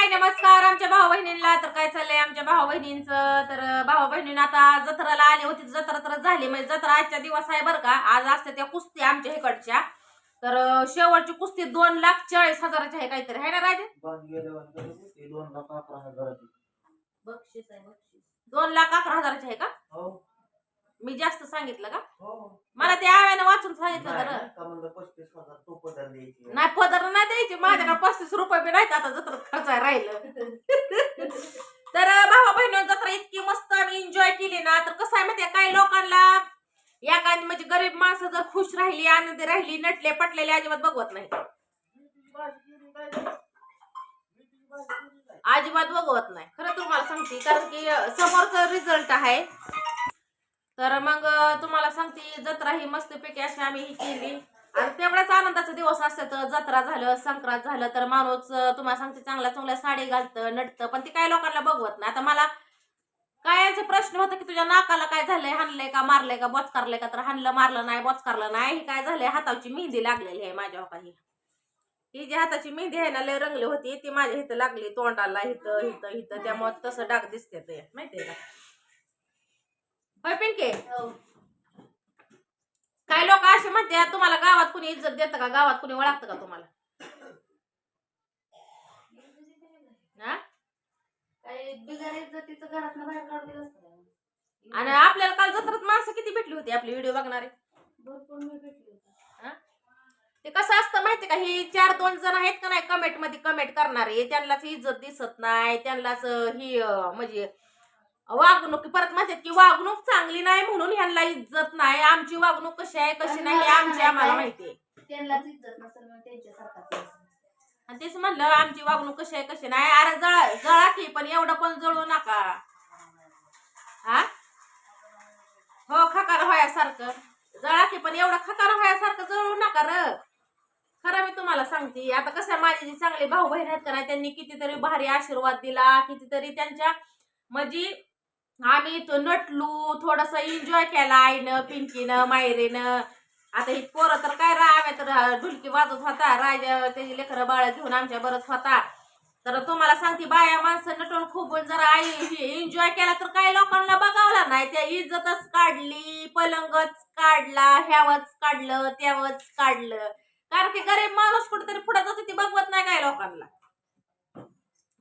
हाय नमस्कार. आमच्या भाऊ बहिणींना तर काय चाललंय? आमच्या भाऊ बहिणींचं तर भाऊ बहिणींना आता जत्राला आली होती जत्रा तर झाली. म्हणजे जत्रा आजच्या दिवस आहे बरं का. आज असते त्या कुस्ती आमच्या इकडच्या. तर शेवटची कुस्ती दोन लाख चाळीस हजाराची आहे काहीतरी. आहे ना राजे? दोन लाख अकरा हजाराची. बक्षीस आहे बक्षीस. दोन लाख अकरा हजाराची आहे का? हो. मी जास्त सांगितलं का? हो. मला ते आव्यानं वाचून सांगितलं तर तो पदर द्यायची. नाही पदर नाही द्यायचे. माझ्याकडे पस्तीस रुपये बी नाहीत. आता जत्रात खर्च राहिलं. तर भावा बहिणी जत्रा इतकी मस्त आम्ही एन्जॉय केली ना. तर कसं आहे माहितीये काही लोकांना या काही म्हणजे गरीब माणसं जर खुश राहिली आनंदी राहिली नटले पटलेले अजिबात बघवत नाही अजिबात बघवत नाही. खरं तुम्हाला सांगते कारण की समोरचं रिझल्ट आहे. तर मग तुम्हाला सांगते जत्रा ही मस्तपैकी अशी आम्ही ही केली. आणि तेवढ्याच आनंदाचा दिवस असते जत्रा झालं संक्रांत झालं तर माणूस तुम्हाला सांगते चांगल्या चांगल्या साडी घालतं नटतं पण ते काही लोकांना बघवत नाही. आता मला काय प्रश्न होता की तुझ्या नाकाला काय झालंय? हाणलंय का मारलंय का बोचकारलंय का? तर हाणलं मारलं नाही बोचकारलं नाही. हे काय झालंय? हाताची मेहंदी लागलेली आहे माझ्या काही ही जी हाताची मेहंदी आहे ना लय रंगली होती. ती माझ्या इथं लागली तोंडाला इथं इथं इथं. त्यामुळे तसं डाग दिसते ते. माहितीये का? पिंके? हो. असे म्हणते तुम्हाला गावात कुणी इज्जत देतं का? गावात कुणी ओळखतं का तुम्हाला? हा? काही बिगार इज्जतीचं घरातनं बाहेर काढून दिलं असतं का? आणि आपल्याला काल जत्रात माणसं किती भेटली होती आपली व्हिडिओ बघणारे? भरपूर मी भेटली होती. ते कसं असतं माहिती का? ही चार दोन जण आहेत का नाही कमेंटमध्ये कमेंट करणारे. त्यांनाच इज्जत दिसत नाही. त्यांनाच ही म्हणजे वागणूक परत म्हणतात की वागणूक चांगली नाही म्हणून ह्यांना इज्जत नाही. आमची वागणूक कशी आहे कशी नाही हे आमची आम्हाला माहिती आहे. त्यांनाच इज्जत नसेल मग त्यांच्यासारखा आणि तेच म्हणलं आमची वागणूक कशी आहे कशी नाही. अरे जळा जळा की पण एवढं पण जळू नका. हा? हो खकार व्हायासारखं जळा की पण एवढं खकार व्हायासारखं जळू नका र. खरं मी तुम्हाला सांगते आता कसं आहे, माझी जी चांगली भाऊ बहीण आहेत का नाही त्यांनी कितीतरी भारी आशीर्वाद दिला कितीतरी त्यांच्या म्हणजे आम्ही इथं नटलू थोडस एन्जॉय केला आईनं पिंकीनं मायरीनं. आता ही पोरं तर काय राहाव्या तर ढुलकी वाजत होता. राजा त्याची लेकरं बाळ घेऊन आमच्या बरंच होता. तर तुम्हाला सांगते बाया माणसं नटून खूप जरा आई एन्जॉय केला तर काही लोकांना बघावला नाही. त्या इज्जतच काढली पलंगच काढला ह्यावच काढलं त्यावच काढलं. कारण की गरीब माणूस कुठेतरी पुढे जातो ती बघवत नाही काय लोकांना.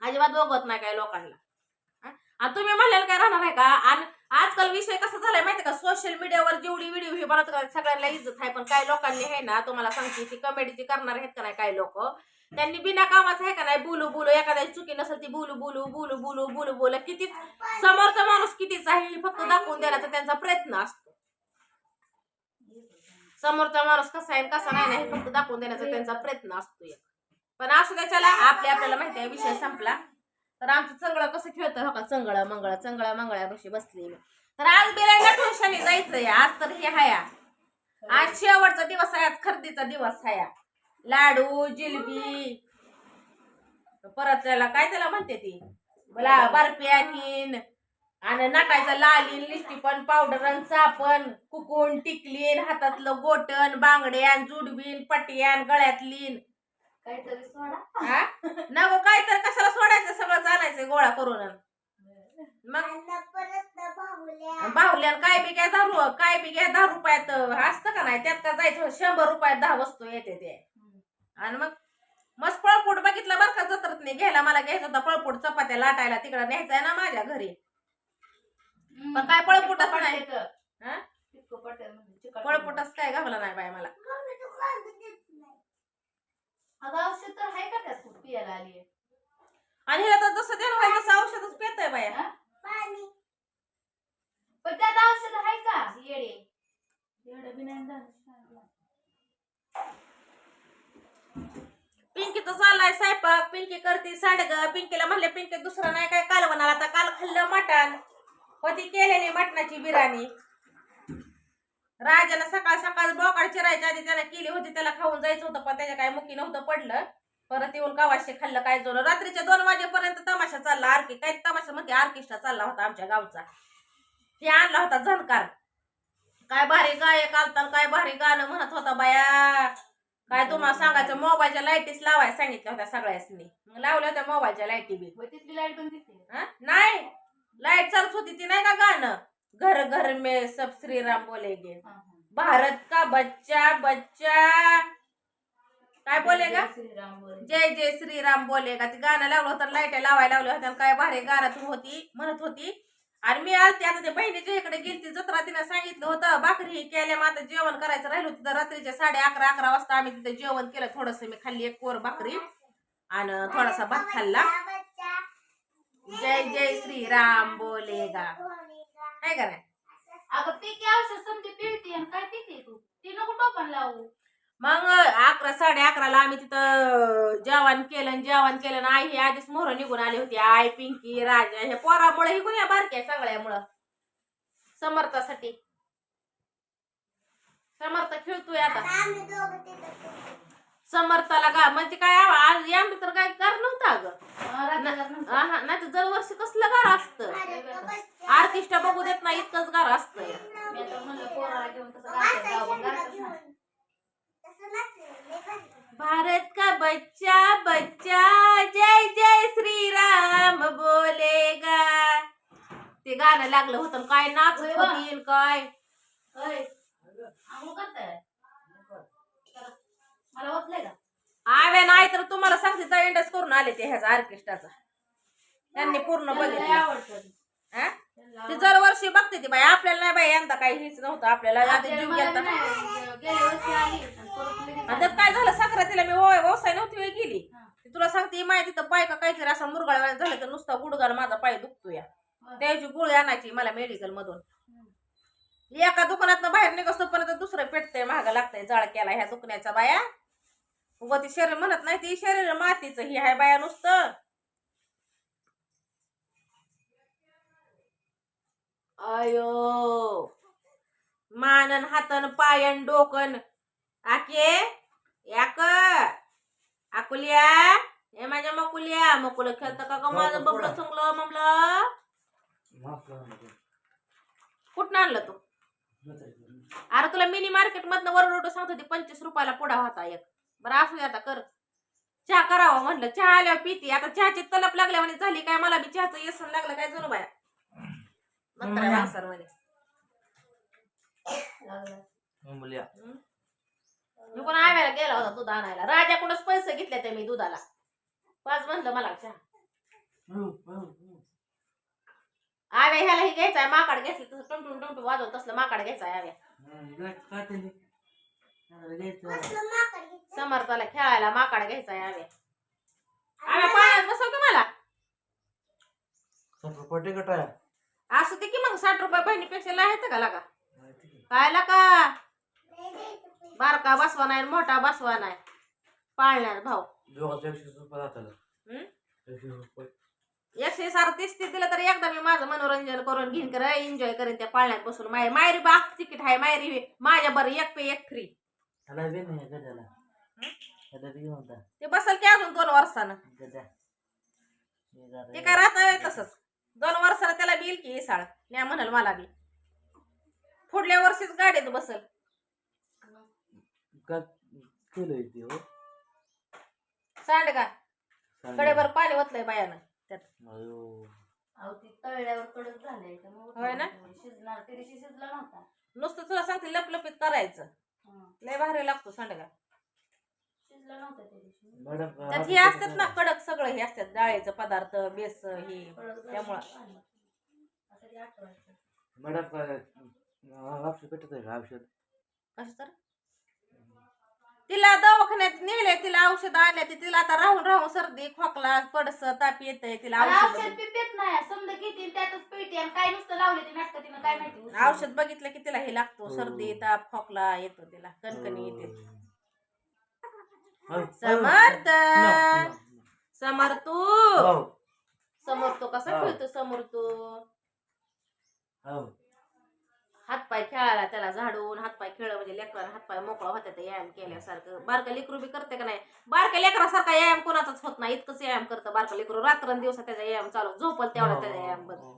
अजिबात बघवत नाही काय लोकांना. आणि तुम्ही म्हणलेलं काय राहणार आहे का? आणि आजकाल विषय कसा झालाय माहिती का? सोशल मीडियावर जेवढी व्हिडिओ हे बनत सगळ्यांना इज्जत आहे पण काही लोकांनी आहे ना तुम्हाला सांगते ती कमेडीची करणार आहेत का नाही काही लोक? त्यांनी बिना कामाचं आहे का नाही बोलू बोलू एखाद्या चुकी नसेल ती बोलू बोलू बोलू बोलू बोलू बोलू किती समोरचा माणूस कितीच आहे फक्त दाखवून देण्याचा त्यांचा प्रयत्न असतो. समोरचा माणूस कसा आहे कसा नाही ना हे फक्त दाखवून देण्याचा त्यांचा प्रयत्न असतो एक. पण असू त्याच्याला आपल्या आपल्याला माहिती आहे विषय संपला. तर आमचं चंगळ कसं खेळतं हो का? चंगळ मंगळ चंगळ मंगळ्यापाशी बसली मी. तर आज बिराय नटून जायचंय. आज तर हे हाया. आज शेवटचा दिवस आहे आज खरेदीचा दिवस हाया. लाडू जिलबी. परत त्याला काय त्याला म्हणते ती? मला बर्फी आणीन. आणि नटायचा लालीन लिस्टिपन पावडर चापण कुकून टिकलीन हातातलं गोटन बांगड्यान जुडबीन पटियान गळ्यातलीन. काहीतरी सोडा. हा नको काय तर कशाला सोडायचं? चालायचं गोळा करून मग बाहुल्यान काय बी घ्या दहा रु- काय बी घ्या दहा रुपयात असतं का नाही? त्यात का जायचं? शंभर रुपयात दहा वस्तू येते ते. आणि मग मस्त पळपूट बघितलं बरं का जत्रत नाही घ्यायला मला घ्यायचं होतं पळपूट चपात्या लाटायला तिकडं न्यायचंय ना माझ्या घरी. पण काय पळपुटच नाही. हा? पळपुटच काय घावला नाही बाय मला. अगं औषध तर आहे का त्यात? पियाला आली आणि हिला तर जसं देणं व्हायचं तसं औषधच पेत आहे बाया पण. त्यात औषध आहे का? येडे. येडे बी नाही झालं. पिंकी तर चाललाय स्वयंपाक. पिंकी करते साडग. पिंकीला म्हणले पिंकी दुसरं नाही काय कालवण आता? काल खाल्लं मटण. होती केलेली मटणाची बिर्याणी. राजानं सकाळ सकाळ बोकाड चिरायच्या आधी त्याला केली होती. त्याला खाऊन जायचं होतं पण त्याच्या काय मुकी नव्हतं पडलं. परत येऊन कावाशे खाल्लं काय जोर? रात्रीच्या दोन वाजेपर्यंत तमाशा चालला. आर्की काय तमाशा मध्ये ऑर्केस्ट्रा चालला होता आमच्या गावचा. ते आणला होता झणकार. काय भारी गायक आलता काय भारी गाणं म्हणत होता बाया. काय तुम्हाला सांगायचं? मोबाईलच्या लाईटीच लावायला सांगितल्या होत्या सगळ्यासनी. मग लावल्या होत्या मोबाईलच्या लाईटी बी. तिथली लाइट पण दिसते? नाही. लाइट चालत होती ती नाही का गाणं? घर घर में सब श्रीराम बोलेगे हा, हा. भारत का बच्चा बच्चा. काय बोलेगा जय श्रीराम बोले जय जय श्रीराम बोलेगा ते गाणं लावलं होतं लाइट लावायला लावल्या होत्या काय भारी गाणं तू होती म्हणत होती. आणि मी आलते आता ते बहिणीच्या इकडे गेलती जत्रा तिने सांगितलं होतं भाकरी ही केल्या मग आता जेवण करायचं राहिलं होतं. रात्रीच्या साडे अकरा अकरा वाजता आम्ही तिथे जेवण केलं. थोडस मी खाल्ली एक कोर भाकरी आणि थोडासा भात खाल्ला. जय जय श्रीराम बोलेगा आहे का नाही? अगं पिके औषध समजे पिळते काय पिते तू? ती नको टोपण लावू. मग अकरा साडे अकराला आम्ही तिथं जेवण केलं जेवण केलं आई ही आधीच मोहर निघून आली होती. आई पिंकी राजा हे पोरामुळे ही कोणी बारक्या सगळ्यामुळं. समर्थासाठी. समर्थ खेळतोय आता. समर्थाला का म्हणजे काय आज या तर काय कर नव्हतं अगं. नाही तर दरवर्षी कसलं गार असतं. आर्टिस्ट बघू देत नाही इतकंच गार असतं. भारत का बच्चा बच्चा जय जय श्री राम बोलेगा. ते गाणं लागलं होतं काय नाच आणि काय? आव्या नाही तर तुम्हाला सांगते तर इंडस करून आले ते ह्याचा ऑर्केस्ट्राचा त्यांनी पूर्ण बघितलं. हा? ती दरवर्षी बघते ती बाई. आपल्याला नाही बाई यंदा काही हेच नव्हतं. आपल्याला आता जीव गेलता. आणि त्यात काय झालं? साखरातीला मी ओय व्यवसाय नव्हती वेळ गेली. ती तुला सांगते माहिती तर पाय का काहीतरी असा मुरगाळ झालं तर नुसता गुडगार माझा पाय दुखतो या त्याची गोळी आणायची मला मेडिकल मधून. एका दुकानात बाहेर निघतो पण दुसरं पेटतंय महागा लागतंय जाळ केला ह्या दुखण्याचा बाया. उगा ती शरीर म्हणत नाही ती शरीर मातीचं ही आहे बाया नुसतं. अयो. मानन हातन पायन डोकन. आके याक आकुलिया हे माझ्या मकुलिया. मकुल खेळतं का ग माझं? बबलं चुंगलं ममलं. कुठं आणलं तू? अरे तुला मिनी मार्केट मधनं वरडोट सांगत होती पंचवीस रुपयाला पुडा होता एक. बरं असू दे आता कर. चहा करावा म्हणलं. चहा आल्यावर पिती. आता चहाची तलप लागल्या म्हणे झाली काय? मला बी चहाचं येसन लागलं काय? जणू बाया. म्हाताऱ्या माणसांमध्ये लागलं. मुल्या मी पण आव्याला गेला होता दूध आणायला. राजाकडूनच पैसे घेतले ते मी दुधाला. पाच म्हणलं मला चहा. आव्या ह्याला हे घ्यायचा आहे माकाड घेतलं तसं टमटून टमटून वाजवत तसलं माकाड घ्यायचा. आहे आव्या समर्थाला खेळायला माकाड घ्यायचा आहे आव्या. आव्या पाण्यात बसव की मला पटे कटाया असू दे की मग साठ रुपये बहिणीपेक्षा लागायचं का लागा? काय का बारका बसवा नाही मोठा बसवा नाही. पाळण्यात भाऊ. एकशे सार तीस तीस दिलं तर एकदा मी माझं मनोरंजन करून घेईन कर एन्जॉय करेन त्या पाळण्यात बसून. माय मायरी बाप तिकीट आहे मायरी माझ्या बरं एक पे एक फ्री ते बसल की अजून दोन वर्षानं. ते काय राहत तसंच. दोन वर्षाला त्याला बिल की इसाळ न्या म्हणाल मला बी. पुढल्या वर्षीच गाडीत बसल. का केलं ते हो? सांड का? कडेभर पाणी ओतलंय बायानं त्यात. अयो. अहो ती तळल्यावर कडक झालंय त्यामुळे होय ना? शिजणार ते दिवशी शिजला नव्हता. नुसतं तुला सांगते लपलपीत करायचं. हं. लय भारी लागतो सांडगा शिजला नव्हता त्या दिवशी मॅडम त्यात हे असतात ना कडक सगळं हे असतात डाळीचं पदार्थ बेस हे त्यामुळं. पाणी. असं ते आठवायचं. मॅडम काय औषध भेटत आहे का औषध कसं तर तिला दवाखान्यात नेले तिला औषध आणले ते तिला आता राहून राहून सर्दी खोकला पडस ताप येतंय तिला औषध नाही समजा किती आणि त्यातच पेटी आणि काय नुसतं लावले ते नाटक तिनं काय माहिती औषध बघितलं की तिला हे लागतो सर्दी ताप खोकला येतो तिला कणकणी येते समर्थ. न, न, समर तू न. हो. समोर तो कसा हो. खेळतो समोर तू हो. हातपाय खेळायला त्याला झाडून हातपाय खेळ म्हणजे लेकराला हातपाय मोकळा होता ते व्यायाम केल्यासारखं. बारका लेकरू बी करते का नाही? बारक्या लेकरासारखा व्यायाम कोणाचाच होत नाही. इतकंच व्यायाम करतं बारका लेकरू. रात्रंदिवस त्याचा व्यायाम चालू. झोपल तेवढा त्याचा व्यायाम बंद.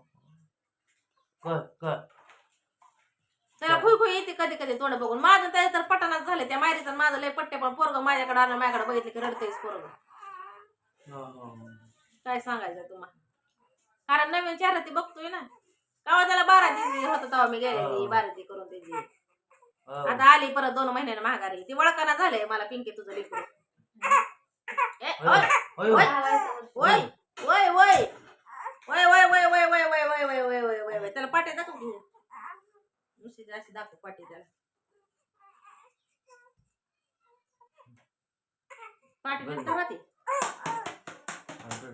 कर. त्याला खुई खुई येते कधी कधी तोंड बघून माझं त्याच्या तर पटानाच झाले त्या मायरीचा माझं लय पट्टे पण पोरग माझ्याकडे आलं माझ्याकडे बघितलं की रडतेच पोरग काय सांगायचं तुम्हाला कारण नवीन चेहरा ती बघतोय ना तेव्हा त्याला बारा दिवस होत तेव्हा मी गेले बारा ती करून त्याची आता आली परत दोन महिन्याने माघारी ती वळखाना झालंय मला पिंकी तुझं लिखून त्याला पाट्या दाखव अशी दाखव पाटी त्याला.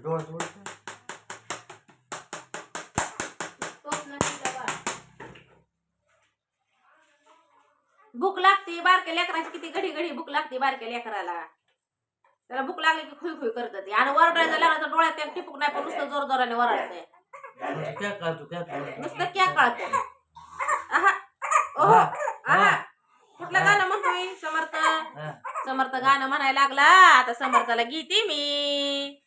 डोळं. भूक लागते बारक्या लेकराची किती घडी घडी भूक लागते बारक्या लेकराला. त्याला भूक लागली की खुई खुई करत ते. आणि वरडायचं लागलं तर डोळ्यात टिपूक नाही पण नुसतं जोर जोराने वरडतंय. म्हणजे? नुसतं क्या कळत ओहो हा, आहा. कुठलं गाणं म्हणतोय? समर्थ. समर्थ गाणं म्हणायला लागला. आता समर्थाला गीते मी.